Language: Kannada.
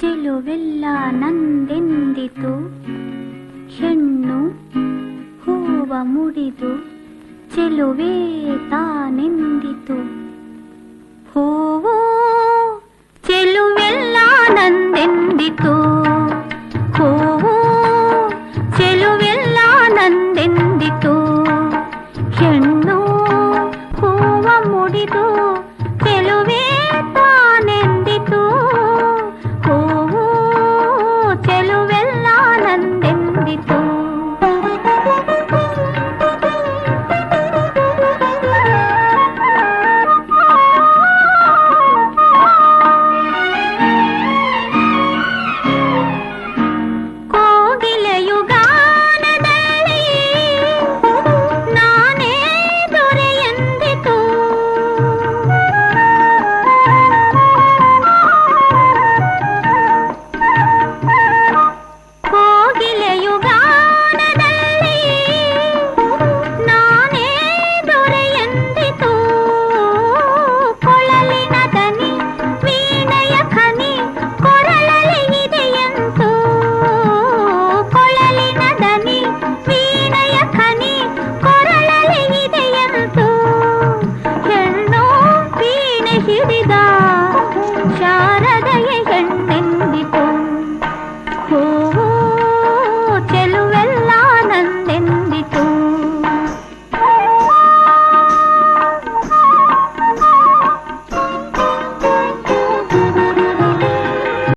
ಚೆಲುವೆಲ್ಲ ನಂದೆಂದಿತು? ಹೆಣ್ಣು ಹೂವ ಮುಡಿದು ಚೆಲುವೇ ತಾನೆಂದಿತು?